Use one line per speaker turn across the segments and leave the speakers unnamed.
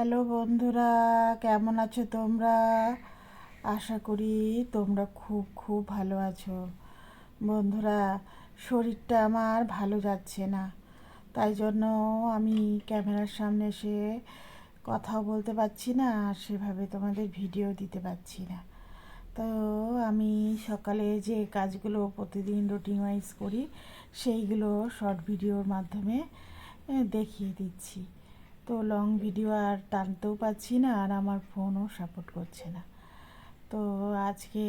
Hello বন্ধুরা, কেমন আছো তোমরা? আশা করি তোমরা খুব খুব ভালো আছো। বন্ধুরা, শরীরটা আমার ভালো যাচ্ছে না, তাই জন্য আমি ক্যামেরার সামনে এসে কথাও বলতে পারছি না, আর সেভাবে তোমাদের ভিডিও দিতে পারছি না। তো আমি সকালে যে কাজগুলো প্রতিদিন রুটিন ওয়াইজ করি, সেইগুলো শর্ট ভিডিওর মাধ্যমে দেখিয়ে দিচ্ছি। তো লং ভিডিও আর টানতেও পাচ্ছি না, আর আমার ফোনও সাপোর্ট করছে না। তো আজকে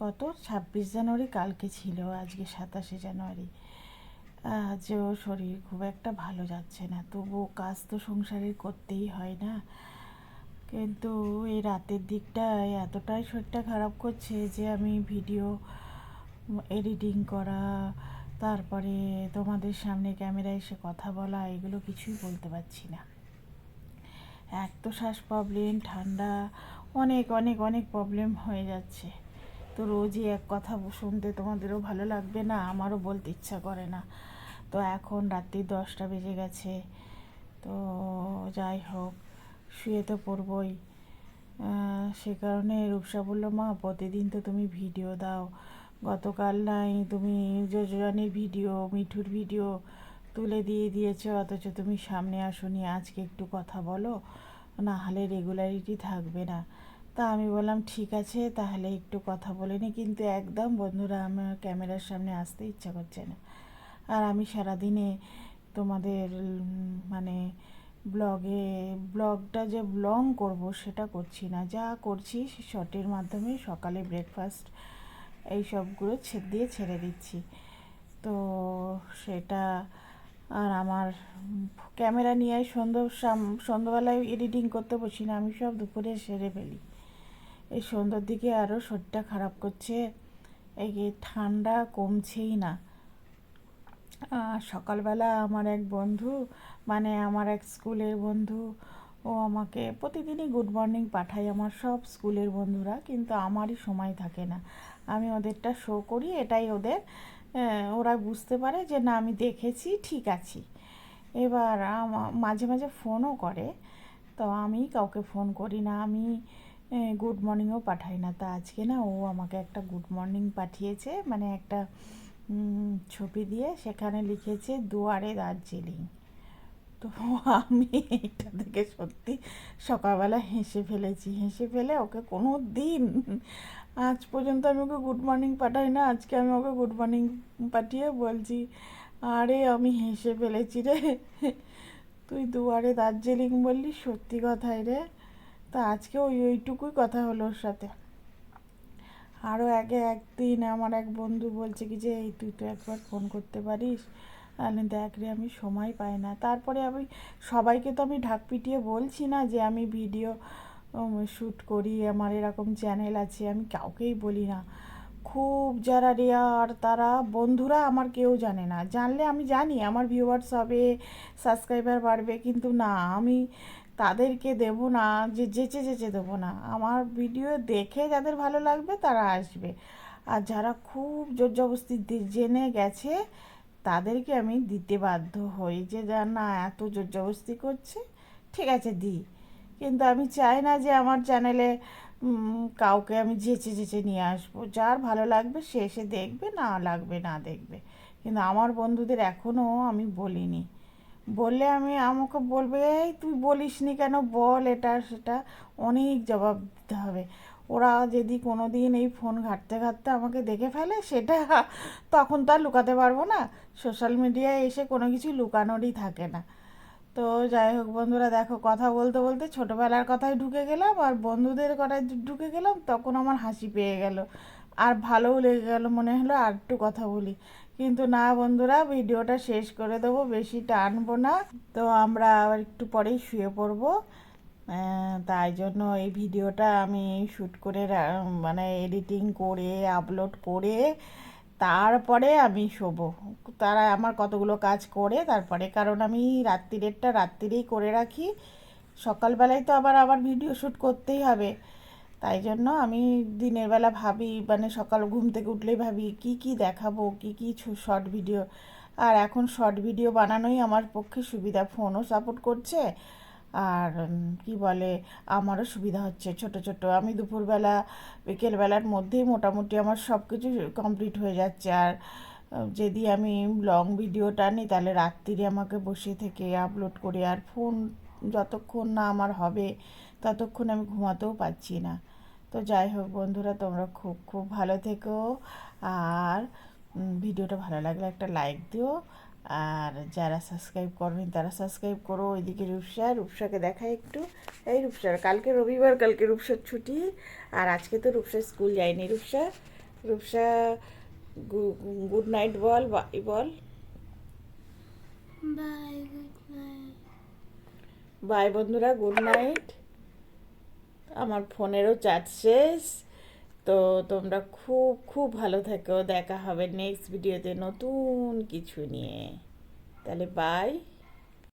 কত? ছাব্বিশ জানুয়ারি, কালকে ছিল, আজকে সাতাশে জানুয়ারি। আজও শরীর খুব একটা ভালো যাচ্ছে না তবুও কাজ তো সংসারে করতেই হয় না। কিন্তু এই রাতের দিকটায় এতটাই শরীরটা খারাপ করছে যে আমি ভিডিও এডিটিং করা তারপরে তোমাদের সামনে ক্যামেরায় এসে কথা বলা, এগুলো কিছুই বলতে পারছি না। এক তো শ্বাস প্রবলেম ঠান্ডা, অনেক অনেক অনেক প্রবলেম হয়ে যাচ্ছে। তো রোজই এক কথা শুনতে তোমাদেরও ভালো লাগবে না, আমারও বলতে ইচ্ছা করে না। তো এখন রাত্রি দশটা বেজে গেছে। তো যাই হোক, শুয়ে তো পড়বই। সে কারণে রূপসা বলল, মা, প্রতিদিন তো তুমি ভিডিও দাও। গতকাল নাই, তুমি যোজরানির ভিডিও, মিঠুর ভিডিও তুলে দিয়ে দিয়েছ, অথচ তুমি সামনে আসোনি, আজকে একটু কথা বলো, না হলে রেগুলারিটি থাকবে না। তা আমি বললাম, ঠিক আছে, তাহলে একটু কথা বলে নি। কিন্তু একদম বন্ধুরা, আমার ক্যামেরার সামনে আসতে ইচ্ছা করছে না। আর আমি সারাদিনে তোমাদের মানে ব্লগে, ব্লগটা যে ব্লং করব, সেটা করছি না। যা করছি শর্টের মাধ্যমে সকালে ব্রেকফাস্ট এই সবগুলো ছেদ দিয়ে ছেড়ে দিচ্ছি। তো সেটা আর আমার ক্যামেরা নিয়ে সন্ধ্যা সন্ধ্যাবেলায় এডিটিং করতে বসি না, আমি সব দুপুরে সেরে ফেলি। এই সন্ধ্যার দিকে আরও শরীরটা খারাপ করছে, এই ঠান্ডা কমছেই না। সকালবেলা আমার এক বন্ধু মানে আমার এক স্কুলের বন্ধু ও আমাকে প্রতিদিনই গুড মর্নিং পাঠায় আমার সব স্কুলের বন্ধুরা, কিন্তু আমারই সময় থাকে না। আমি ওদেরটা শো করি, এটাই ওদের ওরা বুঝতে পারে যে না, আমি দেখেছি, ঠিক আছি। এবার মাঝে মাঝে ফোনও করে, তো আমি কাউকে ফোন করি না, আমি গুড মর্নিংও পাঠাই না। তা আজকে না, ও আমাকে একটা গুড মর্নিং পাঠিয়েছে মানে একটা ছবি দিয়ে, সেখানে লিখেছে, দুয়ারে দার্জিলিং। তো আমি এটা দেখে সত্যি সকালবেলা হেসে ফেলেছি। হেসে ফেলে ওকে কোনো দিন আজ পর্যন্ত আমি ওকে গুড মর্নিং পাঠাই না। আজকে আমি ওকে গুড মর্নিং পাঠিয়ে বলছি, আরে, আমি হেসে ফেলেছি রে। তুই দুয়ারে দার্জিলিং বললি, সত্যি কথাই রে। তা আজকে ওই, ওইটুকুই কথা হলো ওর সাথে। আরও আগে একদিন আমার এক বন্ধু বলছে কি যে, এই, তুই তো একবার ফোন করতে পারিস? আমি দেখ রে, আমি সময় পাই না। তারপরে আমি, সবাইকে তো আমি ঢাক পিটিয়ে বলছি না যে আমি ভিডিও শ্যুট করি, আমার এরকম চ্যানেল আছে, আমি কাউকেই বলি না। খুব যারা রেয়ার তারা, বন্ধুরা আমার কেউ জানে না। জানলে আমি জানি, আমার ভিউয়ার্স হবে সাবস্ক্রাইবার বাড়বে, কিন্তু না, আমি তাদেরকে দেব না, যে যেচে যেচে দেবো না। আমার ভিডিও দেখে যাদের ভালো লাগবে, তারা আসবে। আর যারা খুব জোর জবস্তি জেনে গেছে তাদেরকে আমি দিতে বাধ্য হই যে, যা, না, এত জোর জবস্তি করছে। ঠিক আছে, দিই। কিন্তু আমি চাই না যে আমার চ্যানেলে কাউকে আমি যেচে যেচে নিয়ে আসব। যার ভালো লাগবে সে এসে দেখবে, না লাগবে, না দেখবে। কিন্তু আমার বন্ধুদের এখনও আমি বলিনি। বললে আমি আমাকে বলবে, এই, তুই বলিস নি কেন? বল, এটা, সেটা। অনেক জবাব দিতে হবে। ওরা যদি কোনো দিন এই ফোন ঘাঁটতে ঘাঁটতে আমাকে দেখে ফেলে, সেটা তখন তো আর লুকাতে পারব না। সোশ্যাল মিডিয়ায় এসে কোনো কিছু লুকানোরই থাকে না। তো যাই হোক বন্ধুরা, দেখো কথা বলতে বলতে ছোটোবেলার কথায় ঢুকে গেলাম আর বন্ধুদের কথায় ঢুকে গেলাম, তখন আমার হাসি পেয়ে গেল। আর ভালোও লেগে গেল মনে হলো আর একটু কথা বলি। কিন্তু না বন্ধুরা, ভিডিওটা শেষ করে দেবো, বেশি টানবো না। তো আমরা আবার একটু পরেই শুয়ে পড়ব। তাই জন্য এই ভিডিওটা আমি শ্যুট করে মানে এডিটিং করে আপলোড করে তারপরে আমি শোবো। তারা আমার কতগুলো কাজ করে, তারপরে কারণ আমি রাত্রিরেরটা রাত্রিরেই করে রাখি। সকালবেলায় তো আবার আবার ভিডিও শ্যুট করতেই হবে। তাই জন্য আমি দিনের বেলা ভাবি মানে সকাল ঘুম থেকে উঠলেই ভাবি কি কি দেখাবো, কি কি শর্ট ভিডিও আর এখন শর্ট ভিডিও বানানোই আমার পক্ষে সুবিধা। ফোনও সাপোর্ট করছে। আর কি বলে, আমারও সুবিধা হচ্ছে ছোট ছোট। আমি দুপুরবেলা, বিকেলবেলার মধ্যেই মোটামুটি আমার সব কিছু কমপ্লিট হয়ে যাচ্ছে। আর যদি আমি লং ভিডিওটা নিই তাহলে রাত্রিরে আমাকে বসে থেকে আপলোড করে। আর ফোন যতক্ষণ না আমার হবে, ততক্ষণ আমি ঘুমাতেও পাচ্ছি না। তো যাই হোক বন্ধুরা, তোমরা খুব খুব ভালো থেকো। আর ভিডিওটা ভালো লাগলে একটা লাইক দিও। আর যারা সাবস্ক্রাইব করনি তারা সাবস্ক্রাইব করো ওইদিকে রূপসা রূপসাকে দেখা একটু। এই রূপসার কালকে রবিবার কালকে রূপসার ছুটি। আর আজকে তো রূপসা স্কুল যায়নি। রূপসা রূপসা গুড নাইট বল বাই বল।
বাই গুড নাইট
বাই বন্ধুরা গুড নাইট আমার ফোনেরও চার্জ শেষ। তো তোমরা খুব খুব ভালো থেকো। দেখা হবে নেক্সট ভিডিওতে নতুন কিছু নিয়ে। তাহলে বাই